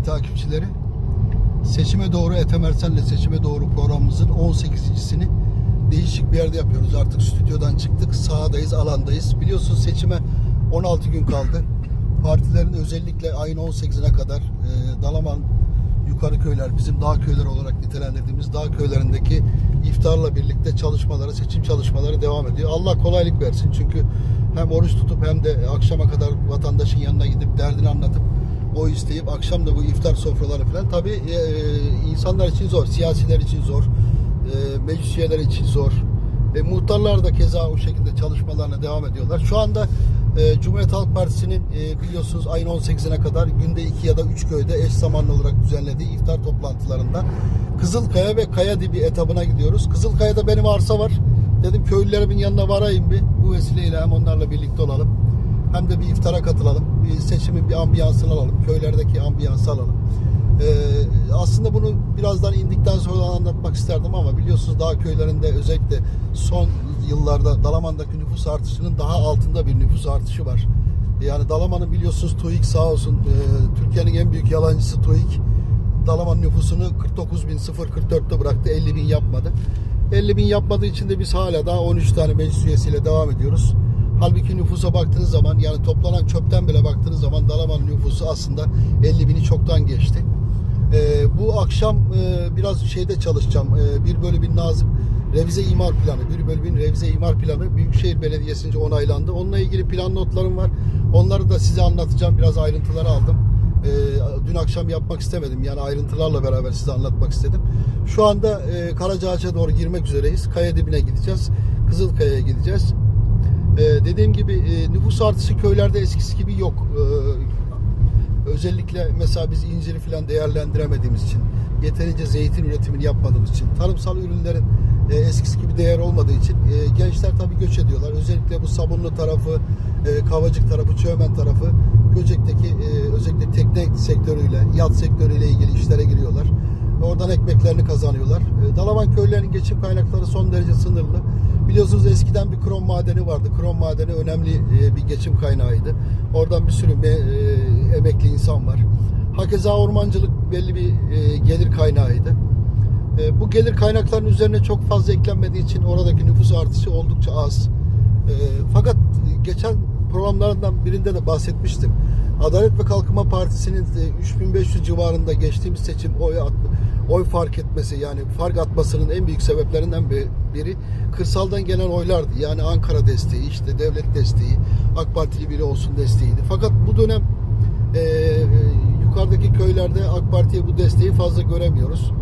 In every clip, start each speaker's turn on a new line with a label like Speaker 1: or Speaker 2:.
Speaker 1: TV takipçileri. Seçime doğru Ethem Ersen'le Seçime doğru programımızın 18.sini değişik bir yerde yapıyoruz. Artık stüdyodan çıktık. Sahadayız, alandayız. Biliyorsunuz seçime 16 gün kaldı. Partilerin özellikle ayın 18'ine kadar e, Dalaman yukarı köyler, bizim dağ köyleri olarak nitelendirdiğimiz dağ köylerindeki iftarla birlikte çalışmaları, seçim çalışmaları devam ediyor. Allah kolaylık versin. Çünkü hem oruç tutup hem de akşama kadar vatandaşın yanına gidip derdini anlatıp o isteyip akşam da bu iftar sofraları falan tabii e, insanlar için zor, siyasiler için zor, e, meclis üyeleri için zor. E, muhtarlar da keza o şekilde çalışmalarına devam ediyorlar. Şu anda e, Cumhuriyet Halk Partisi'nin e, biliyorsunuz ayın 18'ine kadar günde 2 ya da 3 köyde eş zamanlı olarak düzenlediği iftar toplantılarında Kızılkaya ve Kayadibi etabına gidiyoruz. Kızılkaya'da benim arsa var. Dedim köylülerimin yanına varayım bir. Bu vesileyle hem onlarla birlikte olalım. Hem de bir iftara katılalım. Bir seçimin bir ambiyansını alalım. Köylerdeki ambiyansı alalım. Ee, aslında bunu birazdan indikten sonra anlatmak isterdim ama biliyorsunuz dağ köylerinde özellikle son yıllarda Dalaman'daki nüfus artışının daha altında bir nüfus artışı var. Yani Dalaman'ın biliyorsunuz TÜİK sağ olsun e, Türkiye'nin en büyük yalancısı TÜİK Dalaman nüfusunu 49.044'te bıraktı. 50 bin yapmadı. 50 bin yapmadığı için de biz hala daha 13 tane meclis üyesiyle devam ediyoruz. Halbuki nüfusa baktığınız zaman yani toplanan çöpten bile baktığınız zaman Dalaman nüfusu aslında 50 bini çoktan geçti. Ee, bu akşam e, biraz şeyde çalışacağım. Ee, bir bölü bir nazım revize imar planı, bir bölü bir revize imar planı Büyükşehir Belediyesi'nce onaylandı. Onunla ilgili plan notlarım var. Onları da size anlatacağım. Biraz ayrıntıları aldım. Ee, dün akşam yapmak istemedim. Yani ayrıntılarla beraber size anlatmak istedim. Şu anda e, Karacaağaç'a doğru girmek üzereyiz. Kaya dibine gideceğiz. Kızılkaya'ya gideceğiz. Ee, dediğim gibi e, nüfus artışı köylerde eskisi gibi yok. Ee, özellikle mesela biz inciri falan değerlendiremediğimiz için, yeterince zeytin üretimini yapmadığımız için, tarımsal ürünlerin e, eskisi gibi değer olmadığı için e, gençler tabii göç ediyorlar. Özellikle bu sabunlu tarafı, e, kavacık tarafı, çömen tarafı Göcek'teki e, özellikle tekne sektörüyle, yat sektörüyle ilgili. Oradan ekmeklerini kazanıyorlar. E, Dalaman köylerinin geçim kaynakları son derece sınırlı. Biliyorsunuz eskiden bir krom madeni vardı. Krom madeni önemli e, bir geçim kaynağıydı. Oradan bir sürü e, emekli insan var. Hakeza ormancılık belli bir e, gelir kaynağıydı. Bu gelir kaynaklarının üzerine çok fazla eklenmediği için oradaki nüfus artışı oldukça az. Fakat geçen programlarından birinde de bahsetmiştim. Adalet ve Kalkınma Partisi'nin e, 3500 civarında geçtiğimiz seçim oy at, oy fark etmesi yani fark atmasının en büyük sebeplerinden bir- biri kırsaldan gelen oylardı. Yani Ankara desteği, işte devlet desteği, AK Partili biri olsun desteğiydi. Fakat bu dönem e, yukarıdaki köylerde AK Parti'ye bu desteği fazla göremiyoruz.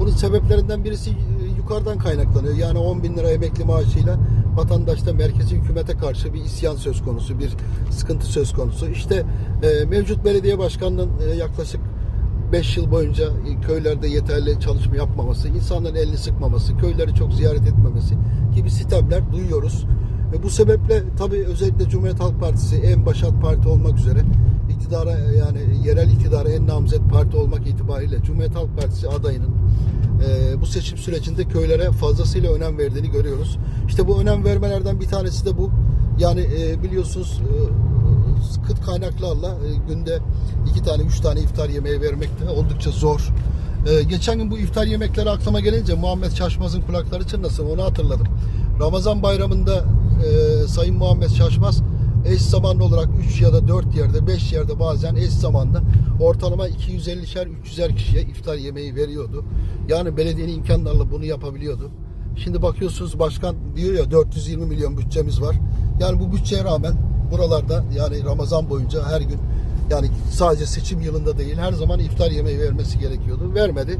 Speaker 1: Bunun sebeplerinden birisi e, yukarıdan kaynaklanıyor. Yani 10 bin lira emekli maaşıyla vatandaşta merkezi hükümete karşı bir isyan söz konusu, bir sıkıntı söz konusu. İşte e, mevcut belediye başkanının e, yaklaşık 5 yıl boyunca e, köylerde yeterli çalışma yapmaması, insanların elini sıkmaması, köyleri çok ziyaret etmemesi gibi sistemler duyuyoruz. Ve bu sebeple tabii özellikle Cumhuriyet Halk Partisi en başat parti olmak üzere iktidara yani yerel iktidara en namzet parti olmak itibariyle Cumhuriyet Halk Partisi adayının e, bu seçim sürecinde köylere fazlasıyla önem verdiğini görüyoruz. İşte bu önem vermelerden bir tanesi de bu. Yani e, biliyorsunuz e, kıt kaynaklarla e, günde iki tane üç tane iftar yemeği vermek de oldukça zor. E, geçen gün bu iftar yemekleri aklıma gelince Muhammed Şaşmaz'ın kulakları çınlasın onu hatırladım. Ramazan bayramında e, Sayın Muhammed Şaşmaz eş zamanlı olarak 3 ya da 4 yerde 5 yerde bazen eş zamanlı ortalama 250'şer 300'er kişiye iftar yemeği veriyordu. Yani belediyenin imkanlarıyla bunu yapabiliyordu. Şimdi bakıyorsunuz başkan diyor ya 420 milyon bütçemiz var. Yani bu bütçeye rağmen buralarda yani Ramazan boyunca her gün yani sadece seçim yılında değil her zaman iftar yemeği vermesi gerekiyordu. Vermedi.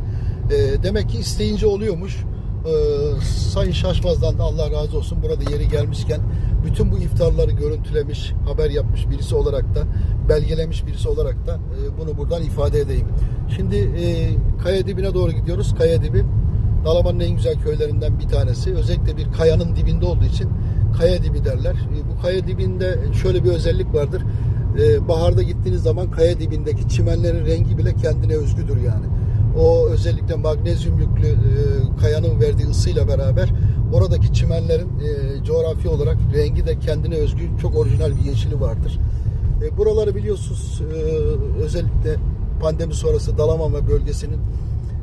Speaker 1: E, demek ki isteyince oluyormuş. E, Sayın Şaşmaz'dan da Allah razı olsun burada yeri gelmişken bütün bu iftarları görüntülemiş, haber yapmış birisi olarak da belgelemiş birisi olarak da e, bunu buradan ifade edeyim. Şimdi e, Kaya Dibi'ne doğru gidiyoruz. Kaya Dibi Dalaman'ın en güzel köylerinden bir tanesi. Özellikle bir kayanın dibinde olduğu için Kaya Dibi derler. E, bu Kaya Dibi'nde şöyle bir özellik vardır. Baharda gittiğiniz zaman Kaya Dibi'ndeki çimenlerin rengi bile kendine özgüdür yani. O özellikle magnezyum yüklü e, kayanın verdiği ısıyla beraber oradaki çimenlerin e, coğrafi olarak rengi de kendine özgü çok orijinal bir yeşili vardır. E, buraları biliyorsunuz e, özellikle pandemi sonrası Dalaman ve bölgesinin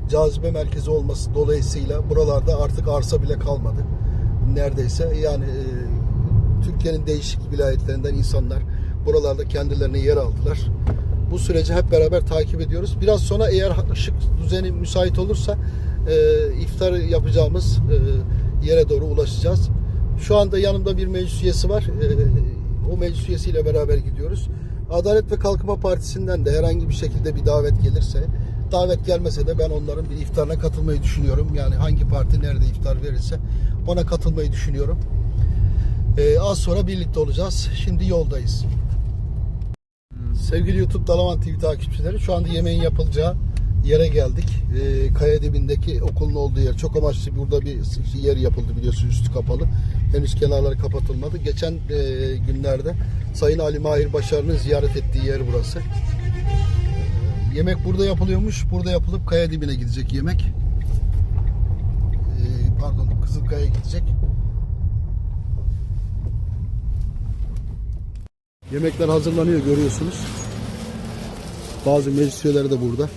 Speaker 1: cazibe merkezi olması dolayısıyla buralarda artık arsa bile kalmadı. Neredeyse yani e, Türkiye'nin değişik vilayetlerinden insanlar buralarda kendilerine yer aldılar. Bu süreci hep beraber takip ediyoruz. Biraz sonra eğer ışık düzeni müsait olursa e, iftar yapacağımız e, yere doğru ulaşacağız. Şu anda yanımda bir meclis üyesi var. E, o meclis üyesiyle beraber gidiyoruz. Adalet ve Kalkınma Partisi'nden de herhangi bir şekilde bir davet gelirse, davet gelmese de ben onların bir iftarına katılmayı düşünüyorum. Yani hangi parti nerede iftar verirse ona katılmayı düşünüyorum. Ee, az sonra birlikte olacağız. Şimdi yoldayız. Sevgili YouTube Dalaman TV takipçileri şu anda yemeğin yapılacağı yere geldik. Ee, kaya dibindeki okulun olduğu yer. Çok amaçlı burada bir yer yapıldı biliyorsunuz üstü kapalı. Henüz kenarları kapatılmadı. Geçen e, günlerde Sayın Ali Mahir Başarı'nın ziyaret ettiği yer burası. Ee, yemek burada yapılıyormuş. Burada yapılıp kaya dibine gidecek yemek. Ee, pardon Kızılkaya gidecek. Yemekler hazırlanıyor görüyorsunuz. Bazı meclis üyeleri de burada.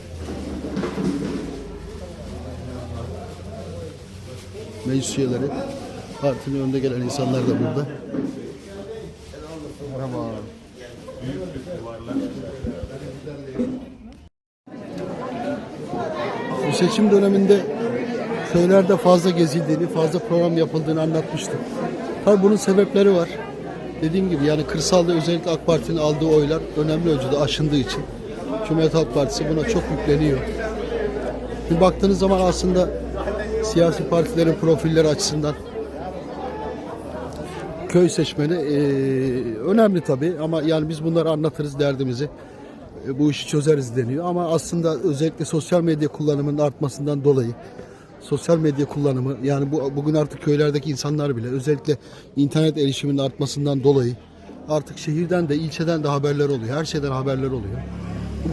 Speaker 1: Meclis üyeleri, partinin önde gelen insanlar da burada. Merhaba. Bu seçim döneminde köylerde fazla gezildiğini, fazla program yapıldığını anlatmıştım. Tabii bunun sebepleri var. Dediğim gibi yani kırsalda özellikle AK Parti'nin aldığı oylar önemli ölçüde aşındığı için Cumhuriyet Halk Partisi buna çok yükleniyor. Bir baktığınız zaman aslında siyasi partilerin profilleri açısından köy seçmeni eee, önemli tabii ama yani biz bunları anlatırız derdimizi. E, bu işi çözeriz deniyor ama aslında özellikle sosyal medya kullanımının artmasından dolayı sosyal medya kullanımı yani bu bugün artık köylerdeki insanlar bile özellikle internet erişiminin artmasından dolayı artık şehirden de ilçeden de haberler oluyor. Her şeyden haberler oluyor.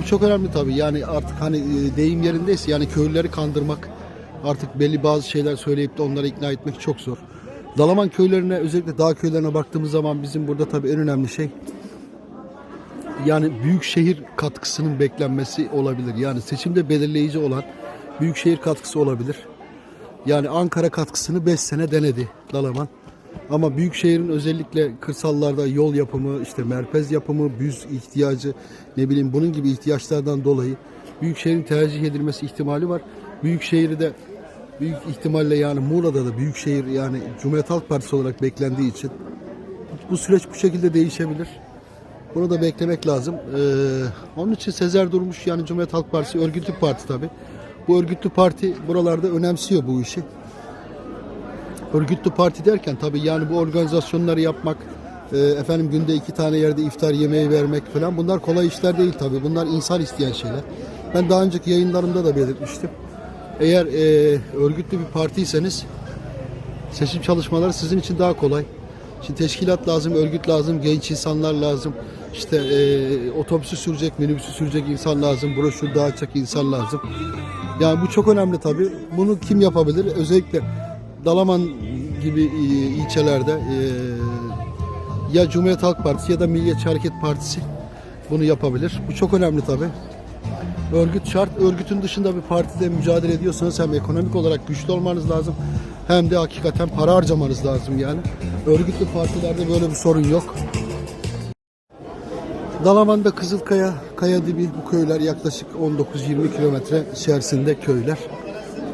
Speaker 1: Bu çok önemli tabii. Yani artık hani e, deyim yerindeyse yani köylüleri kandırmak artık belli bazı şeyler söyleyip de onları ikna etmek çok zor. Dalaman köylerine özellikle dağ köylerine baktığımız zaman bizim burada tabii en önemli şey yani büyük şehir katkısının beklenmesi olabilir. Yani seçimde belirleyici olan büyük şehir katkısı olabilir. Yani Ankara katkısını 5 sene denedi Dalaman. Ama büyük şehrin özellikle kırsallarda yol yapımı, işte merkez yapımı, büz ihtiyacı, ne bileyim bunun gibi ihtiyaçlardan dolayı büyük şehrin tercih edilmesi ihtimali var. Büyük şehri de büyük ihtimalle yani Muğla'da da büyük şehir yani Cumhuriyet Halk Partisi olarak beklendiği için bu süreç bu şekilde değişebilir. Bunu da beklemek lazım. Ee, onun için Sezer Durmuş yani Cumhuriyet Halk Partisi örgütlü parti tabi. Bu örgütlü parti buralarda önemsiyor bu işi. Örgütlü parti derken tabi yani bu organizasyonları yapmak, e, efendim günde iki tane yerde iftar yemeği vermek falan bunlar kolay işler değil tabi. Bunlar insan isteyen şeyler. Ben daha önceki yayınlarımda da belirtmiştim. Eğer e, örgütlü bir partiyseniz seçim çalışmaları sizin için daha kolay. Şimdi teşkilat lazım, örgüt lazım, genç insanlar lazım. İşte e, otobüsü sürecek, minibüsü sürecek insan lazım, broşür dağıtacak insan lazım. Yani bu çok önemli tabii. Bunu kim yapabilir? Özellikle Dalaman gibi e, ilçelerde e, ya Cumhuriyet Halk Partisi ya da Milliyetçi Hareket Partisi bunu yapabilir. Bu çok önemli tabii. Örgüt şart. Örgütün dışında bir partide mücadele ediyorsanız hem ekonomik olarak güçlü olmanız lazım hem de hakikaten para harcamanız lazım yani. Örgütlü partilerde böyle bir sorun yok. Dalaman'da Kızılkaya, Kayadibi bu köyler yaklaşık 19-20 kilometre içerisinde köyler.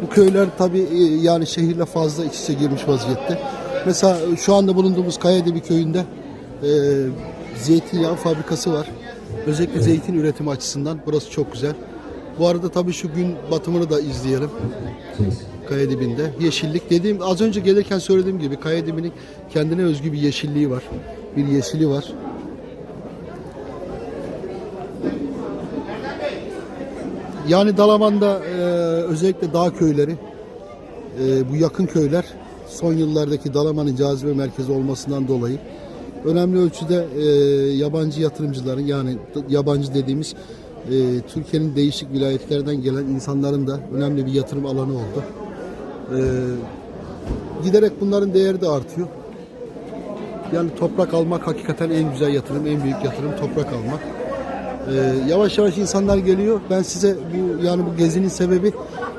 Speaker 1: Bu köyler tabi yani şehirle fazla iç içe girmiş vaziyette. Mesela şu anda bulunduğumuz Kayadibi köyünde e, zeytinyağı fabrikası var. Özellikle zeytin üretimi açısından burası çok güzel. Bu arada tabii şu gün batımını da izleyelim. Kaya dibinde. Yeşillik dediğim az önce gelirken söylediğim gibi kaya dibinin kendine özgü bir yeşilliği var. Bir yeşili var. Yani Dalaman'da e, özellikle dağ köyleri e, bu yakın köyler son yıllardaki Dalaman'ın cazibe merkezi olmasından dolayı önemli ölçüde e, yabancı yatırımcıların yani yabancı dediğimiz e, Türkiye'nin değişik vilayetlerden gelen insanların da önemli bir yatırım alanı oldu. E, giderek bunların değeri de artıyor. Yani toprak almak hakikaten en güzel yatırım, en büyük yatırım toprak almak. Ee, yavaş yavaş insanlar geliyor. Ben size bu yani bu gezinin sebebi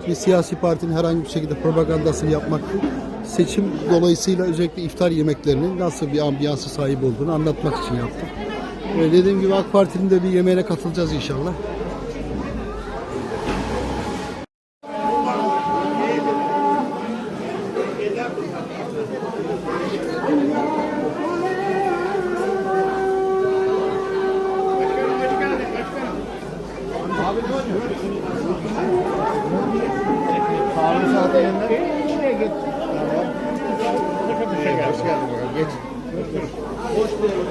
Speaker 1: bir siyasi partinin herhangi bir şekilde propagandasını yapmak değil. Seçim dolayısıyla özellikle iftar yemeklerinin nasıl bir ambiyansı sahip olduğunu anlatmak için yaptım. Ee, dediğim gibi AK Parti'nin de bir yemeğine katılacağız inşallah. Hoş geldin. Geç. Hoş bulduk.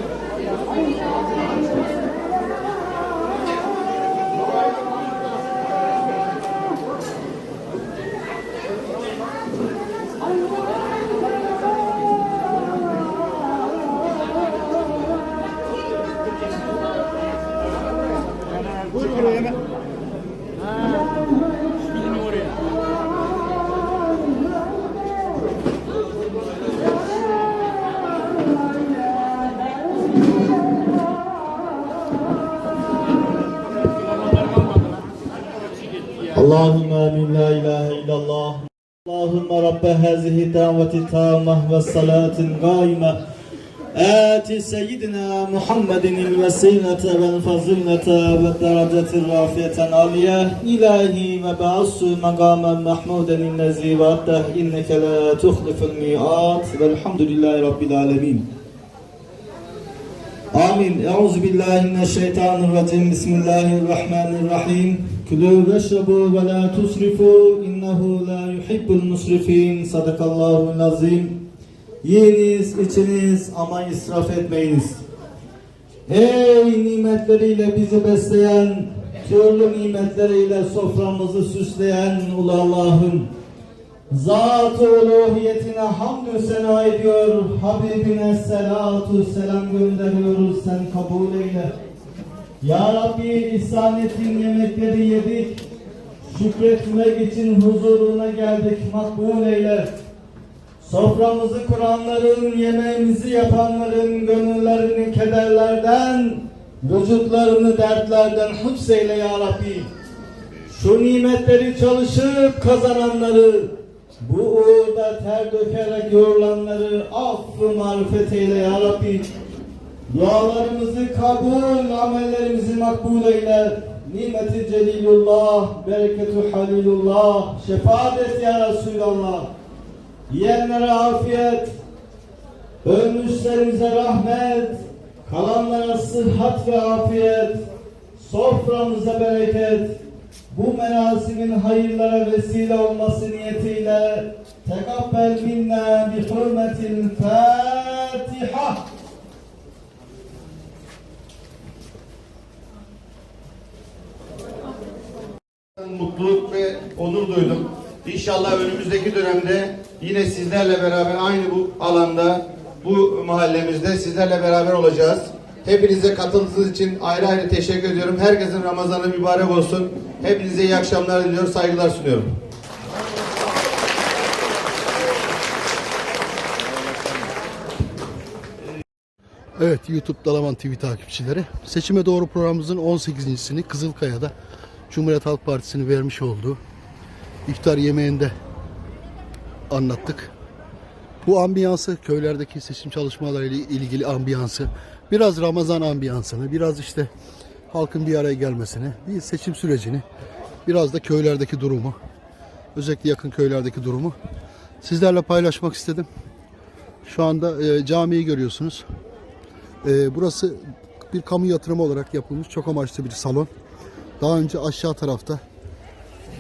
Speaker 2: اللهم آمين لا إله إلا الله اللهم رب هذه الدعوة التامة والصلاة القائمة آت سيدنا محمد الوسيلة والفضيلة والدرجة الرافية العالية إلهي وبعث مقاما محمودا الذي وعده إنك لا تخلف الميعاد والحمد لله رب العالمين آمين أعوذ بالله من الشيطان الرجيم بسم الله الرحمن الرحيم كلوا واشربوا ولا تسرفوا إنه لا يحب المسرفين صدق الله العظيم Yiyiniz, içiniz ama israf etmeyiniz. Ey nimetleriyle bizi besleyen, türlü nimetleriyle soframızı süsleyen ulu Allah'ım. Zat-ı uluhiyetine hamdü sena ediyor. Habibine selatu selam gönderiyoruz. Sen kabul eyle. Ya Rabbi ihsan ettiğin yemekleri yedik. Şükretmek için huzuruna geldik. Makbul eyle. Soframızı kuranların, yemeğimizi yapanların gönüllerini kederlerden, vücutlarını dertlerden hıfzeyle ya Rabbi. Şu nimetleri çalışıp kazananları, bu uğurda ter dökerek yorulanları affı marifet eyle ya Rabbi. Dualarımızı kabul, amellerimizi makbul eyle. Nimeti celilullah, bereketu halilullah, şefaat et ya Resulallah. Yiyenlere afiyet, ölmüşlerimize rahmet, kalanlara sıhhat ve afiyet, soframıza bereket, bu merasimin hayırlara vesile olması niyetiyle tekabbel minna bi hürmetil Fatiha.
Speaker 3: Mutluluk ve onur duydum. İnşallah önümüzdeki dönemde yine sizlerle beraber aynı bu alanda, bu mahallemizde sizlerle beraber olacağız. Hepinize katıldığınız için ayrı ayrı teşekkür ediyorum. Herkesin Ramazanı mübarek olsun. Hepinize iyi akşamlar diliyorum, saygılar sunuyorum.
Speaker 1: Evet YouTube Dalaman TV takipçileri. Seçime doğru programımızın 18.sini Kızılkaya'da Cumhuriyet Halk Partisi'nin vermiş olduğu iftar yemeğinde anlattık. Bu ambiyansı, köylerdeki seçim çalışmalarıyla ilgili ambiyansı, biraz Ramazan ambiyansını, biraz işte halkın bir araya gelmesini, bir seçim sürecini, biraz da köylerdeki durumu, özellikle yakın köylerdeki durumu sizlerle paylaşmak istedim. Şu anda e, camiyi görüyorsunuz. Ee, burası bir kamu yatırımı olarak yapılmış çok amaçlı bir salon. Daha önce aşağı tarafta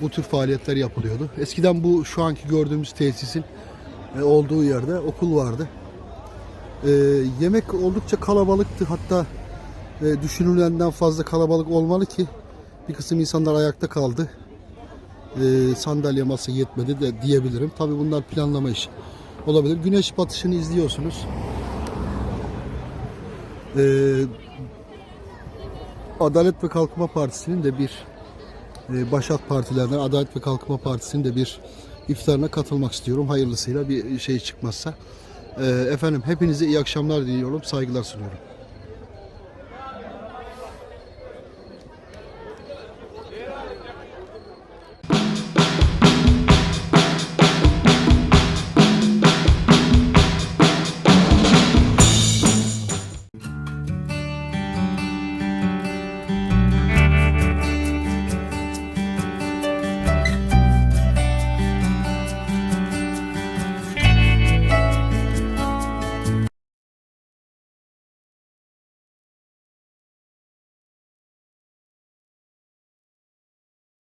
Speaker 1: bu tür faaliyetler yapılıyordu. Eskiden bu şu anki gördüğümüz tesisin e, olduğu yerde okul vardı. Ee, yemek oldukça kalabalıktı. Hatta e, düşünülenden fazla kalabalık olmalı ki bir kısım insanlar ayakta kaldı. Ee, sandalye masa yetmedi de diyebilirim. Tabii bunlar planlama işi olabilir. Güneş batışını izliyorsunuz. Ee, Adalet ve Kalkınma Partisi'nin de bir e, başat partilerden Adalet ve Kalkınma Partisi'nin de bir iftarına katılmak istiyorum. Hayırlısıyla bir şey çıkmazsa. Ee, efendim hepinize iyi akşamlar diliyorum. Saygılar sunuyorum.